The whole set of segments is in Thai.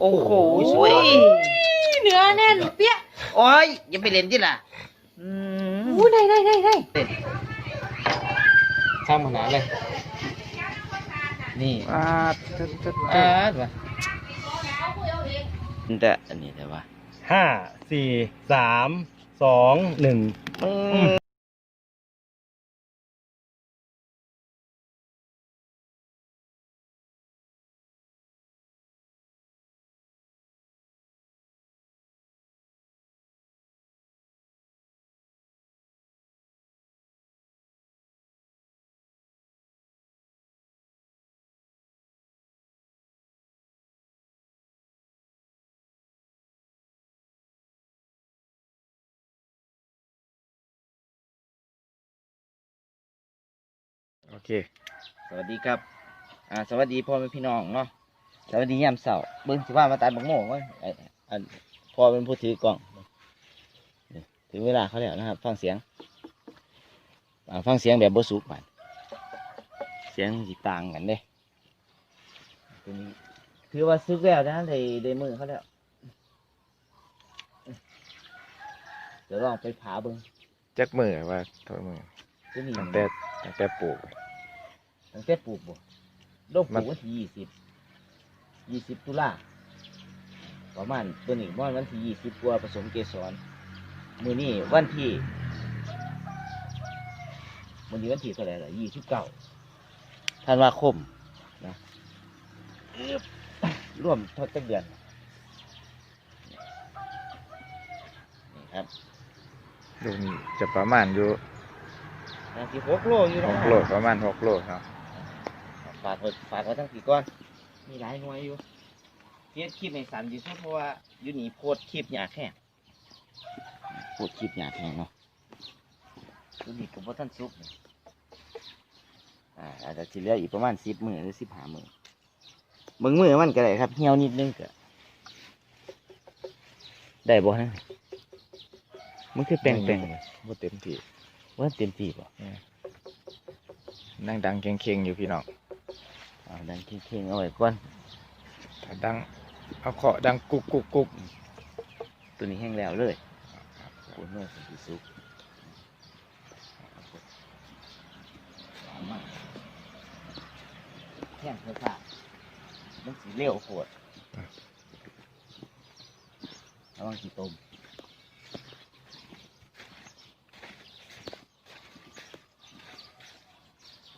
โอ้โหสวยเนื้อแน่นเปี้ยโอ้ยอย่าไปเล่นที่ล่ะอืมอู้ได้ได้ได้ได้ช่างขนาดเลย นี่อ่าตึ๊ดตึ๊ดอ่าว่ะแต่อันนี้แต่ว่าห้าสี่สามสองหนึ่ง เค สวัสดีครับ อ่า สวัสดีพ่อแม่พี่น้องเนาะ สวัสดียามเสาร์เบิ้งสิว่ามาตายบักโม่ไว้ไอ้อันพ่อเป็นผู้ถือกล่องนี่ถึงเวลาเขาแล้วนะครับ ฟังเสียง อ่า ฟังเสียงแบบบสุกไปเสียงสิต่างกันเด้ตัวนี้ถือว่าซึกแล้วนะได้ได้มือเขาแล้ว เดี๋ยวลองไปผาเบิ้งจักมือว่าโทษมือตัวนี้ตั้งแต่ตั้งแต่ปลูก ตั้งแต่ปลูกบ่โลกปมัลูนกวันที่ยี่สิบยี่สิบตุลาประมาณตัวนี้ประมาณวันที่ยี่สิบกว่าผสมเกสรมือนี้วันที่มือนี้วันที่เท่าไหร่ล่ะยี่สิบเก้าธันวาคมนะอึ๊บร่วมทอดจักเดือนนี่ครับลูกนี้จะประมาณอยู่นาทีหกโลอยู่หนะกโลประมาณหกโลครับ ฝากไว้ฝากไว้ทั้งสี่ก้อน มีหลายหน่วยอยู่เฮ็ดคลิปในสันที่สุดเพราะว่าอยู่นี่โพดคลิปหยาแห้งโพดคลิปหยาแห้งเนาะอยู่นี่กับว่าท่านซุปนี่อ่าอาจจะสิเหลืออีกประมาณสิบมือหรือสิบห้ามือเบิ่งมือมันก็ได้ครับเหี่ยวนิดนึงก็ได้บ่ฮะมันคือแปลงแปลงๆเลยบ่เต็มที่ว่าเต็มที่ป่ะดังดังๆเข่งเข่งๆอยู่พี่น้อง เอาดังเข่งๆเอาไว้ก่อนถ้าดังเอาเคาะดังกุกกุกกุกตัวนี้แห้งแล้วเลยปวดเมื่อยสิสุกเอามาแห้งเถอะค่ะมันสีเลี้ยวปวดระวังสีต้ม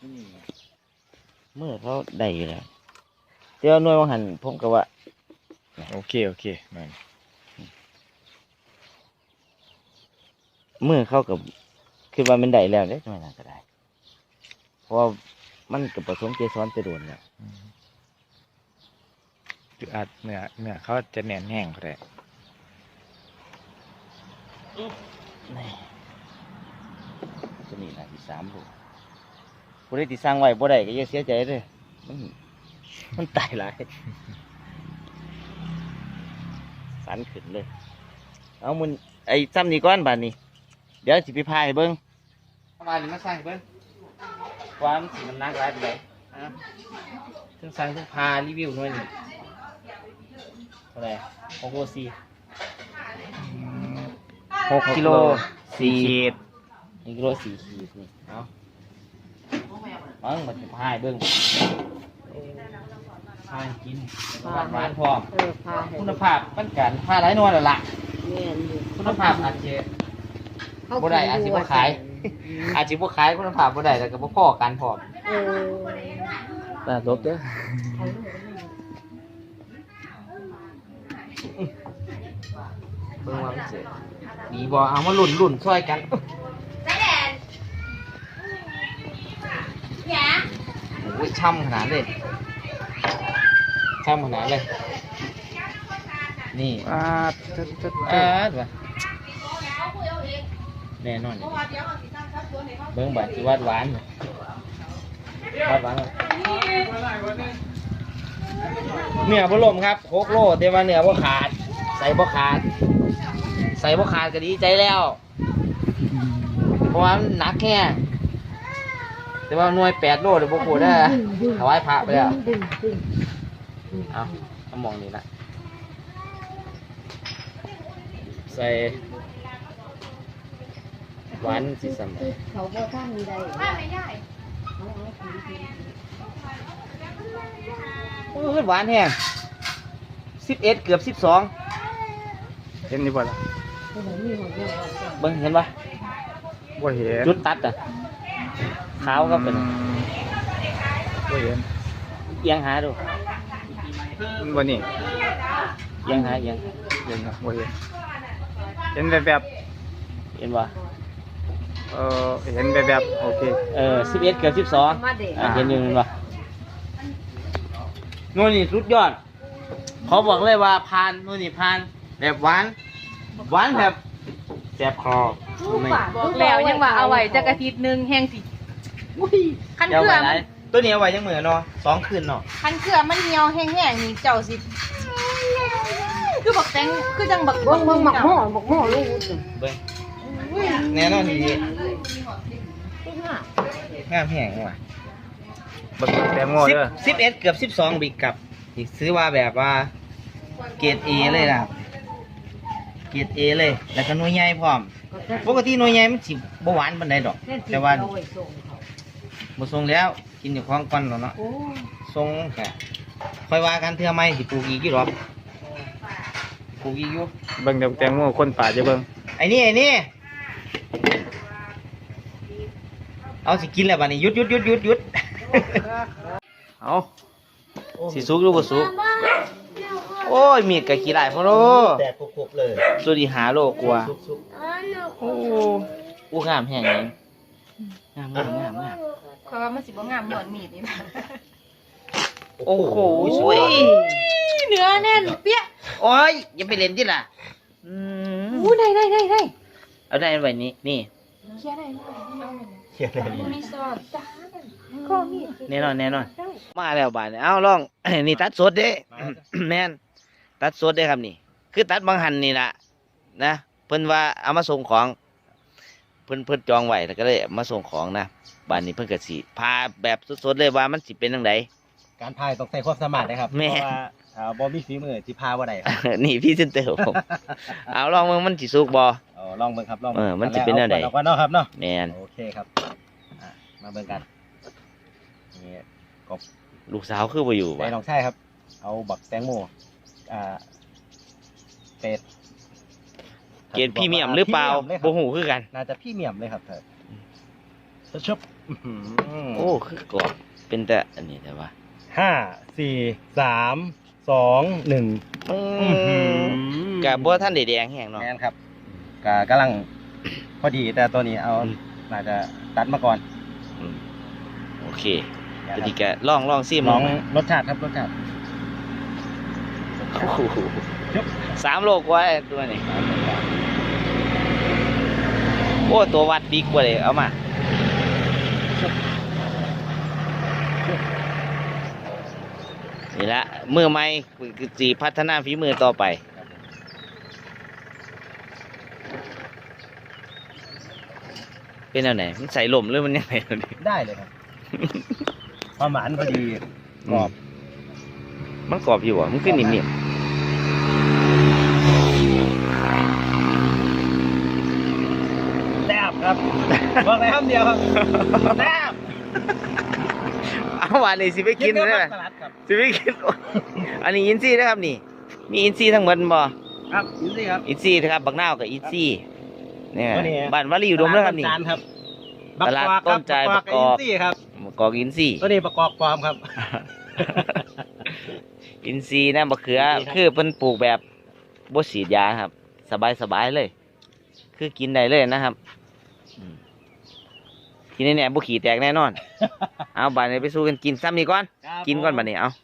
นี่ เมื่อเขาได้อยู่แล้วเจ้าหน่วยวังหันผมก็ว่า โอเค โอเคแมันเมื่อเข้ากับคือว่ามันได้แล้วเด้ไม่น่าจะได้เพราะว่ามันกับผสมเกสรไปโดนแล้วคืออาจเนื้อเนื้อเขาจะแน่นแห้งก็ได้นี่ตัวนี้นะที่สามลูก ผู้ใดที่สร้างไว้บ่ได้ก็อย่าเสียใจเลยมันมันตายหลายสันขึ้นเลย เอามันไอ้ซ้ำนี่ก้อนบานนี้ เดี๋ยวสิไปพายเบิ้งบานนี้มาใส่เบิ้งความสิมันนักหลายไปเลยอะทั้งสั่งทั้งพารีวิวหน่อยนี่เท่าไหร่หกโลสี่หกกิโลสี่ขีดหนึ่งกิโลสี่ขีดนี่ เอา เบิ้งมันจะพายเบิ้งพายกินหวานหวานๆพร้อมเออพาให้คุณภาพมันกันผ้าหลายนวลแล้วล่ะ แม่นอยู่คุณภาพอาจจะเขาบ่ได้อาจสิบ่ขาย อาจจะบ่ขายคุณภาพบ่ได้แต่ก็บ่พอกันพร้อมเออแต่ลบเด้อเบิ่งว่ามันสิดีบ่เอามาลุ่นลุ่นช่วยกัน โอ้ยช่ำขนาดเลยช่ำขนาดเลย นี่อ่าตึ๊ดตึ๊ดอ่าว่ะแน่นอนอยู่เบิ่งบัดสิวาดหวานวาดหวานบ่เนื้อบ่ล่มครับหกโลแต่ว่าเนื้อบ่ขาด ใส่บ่ขาด ใส่บ่ขาดก็ดีใจแล้ว เพราะว่ามันหนักแค่ แต่ว่าหน่วยแปดโลเดี๋ยวบ่พูดได้อถวายพระไปแล้วดึงดึงเอาเอามองนี่ละใส่หวานสิสมัยเขาบ่ท่านมีใดโอ้ยหวานแห้งสิบเอ็ดเกือบสิบสองเห็นนี่บ่ล่ะเบิ่งเห็นปะบ่เห็นจุดตัดอะ ขาวก็เป็นบ่เห็นเอียงหาดูมันบ่นี่เอียงหาเอียงเห็นครับบ่เห็นเห็นแบบแบบเห็นปะๆเออเห็นแบบแบบๆโอเคเออสิบเอ็ดเกือบสิบสองมาเด็กอะเห็นอยู่เห็นปะนู่นนี่สุดยอดเขาบอกเลยว่าพานนู่นนี่พานแบบหวานหวานแบบแสบคอ ไม่บอกแล้วยังว่าเอาไว้จักอาทิตย์หนึงแห้งสิคันเดี๋ยวเกลือไว้ไหนมันตัวนี้เอาไว้ยังเหมือนเนาะสองคืนเนาะคันเกลือมันเหี่ยวแห้งๆนี่เจ้าสิคือบักแตงคือจังบักบักบักหม้อบักหม้อลูกเบิ้งแน่นอนดีงามแห้งว่ะบักแตงโมสิบเด้อสิบเอ็ดเกือบสิบสองบิกกับอีกซื้อว่าแบบว่าเกรดเอเลยนะครับ เกรดเอเลย แล้วก็หน่วยใหญ่พร้อม ปกติหน่วยใหญ่มันสิบ่หวานปานใดดอก แต่ว่าบ่ทรงแล้ว กินอยู่ของก่อนแล้วเนาะทรงแค่ค่อยว่ากันเทื่อไม่สิปลูกอีกกี่รอบปลูกอีกอยู่เบิ่งแต่แตงโมคนป่าจะเบิ่งไอ้นี่ไอ้นี่เอาสิกินแล้วบัดนี้หยุดหยุดหยุดหยุดหยุดเอาสิสุกหรือบ่สุก โอ้ยมีดกับขี้ลายพ่อโลแต่คุกๆเลยสุดีหาโลกว่าโอ้อู้งามแห้งเองงามงามงามงามเพราะว่ามันสิบ่งามเหมือนมีดนี่นะโอ้โหสวยเนื้อแน่นเปี้ยโอ้ยอย่าไปเล่นที่ล่ะอืมอู้ได้ได้ได้ได้เอาได้ไว้นี้นี่เคี้ยได้ได้เขียนอะไรมีซอสจ้าก็มีแน่นอนแน่นอน มาแล้วบาดนี้เอาลอง นี่ตัดสดเด้ แม่น ตัดสดเด้ครับนี่ คือตัดบางหันนี่ล่ะนะเพิ่นว่าเอามาส่งของ เพิ่นเพิ่นจองไว้แล้วก็เลยเอามาส่งของนะบานนี้เพิ่นก็สิพาแบบสดๆเลยว่ามันสิเป็นจังไดการพายต้องใส่ความสามารถนะครับแม่เพราะว่าอ่าบอมีฝีมือที่พาว่าไดครับ นี่พี่เซนเตอร์ผม เอาลองมึงมันสิสุกบ่ เอาลองเบิ่งครับลองเออมันสิเป็นแนวใดเอาก่อนเนาะครับเนาะแม่นโอเคครับอะมาเบิ่งกันนี่กบลูกสาวคือบ่อยู่ใจบ่น้องชายครับ เอาบักแตงโม อ่าเป็ดเกรดพรีเมียมหรือเปล่าพรีเมียมเลยคบ่รับฮู้คือกันน่าจะพรี่เมียมเลยครับเธอชบอื้อหือโอ้คือกรอบเป็นแต่อันนี้แต่ว่าห้าสี่สามสองหนึ่งกะบ่ทันได้แดงแห้งเนาะ แมนครับกกำลังพอดีแต่ตัวนี้เอาอืม น่าจะตัดมาก่อนอืมโอเคนะทีครับนี้ก็ลองลองซิมลองลรสชาติครับรสชาติโอ้โห สามโลกว่าไอ้ตัวนี้โอ้ตัววัดดีกว่าเลยเอามานี่ละมือใหม่สีพัฒนาฝีมือต่อไปเป็นแนวไหนมันใส่ลมหรือมันยังไงเอาดิได้เลยครับความหวานพอดีกรอบ มันกรอบอยู่อะมันขึ้นนิ่มแซ่บ ครับบอกเลยคำเดียวครับแซ่บๆเอาวันนี้สิไปกินเนื้อได้ผัไหมกสลัดครับสิไปกิน อันนี้อินซี่นะครับนี่ มีอินซี่ทั้งหมดบ่ครับนี่สิครับอินซี่นะครับบักนาวกับอินซี่เนี่ยตัวนี้บ้านวารีอุดมแล้วครับนี่ตลาดต้นจานครับตลาดต้นจานบักกอกบักกอกอินซี่ครับกอกอินซี่ตัวนี้ประกอบปลอมครับอินซีนะมะเขืออินทรีย์ครับคือเพิ่นปลูกแบบบ่ฉีดยาครับ สบายสบายๆเลย คือกินได้เลยนะครับอืม ทีนี้เนี่ยบ่ขี้แตกแน่นอน เอาบัดนี้ไปสู้กันกินซ้ำนี่ก่อน กินก่อนบัดนี้เอาเดี๋ยว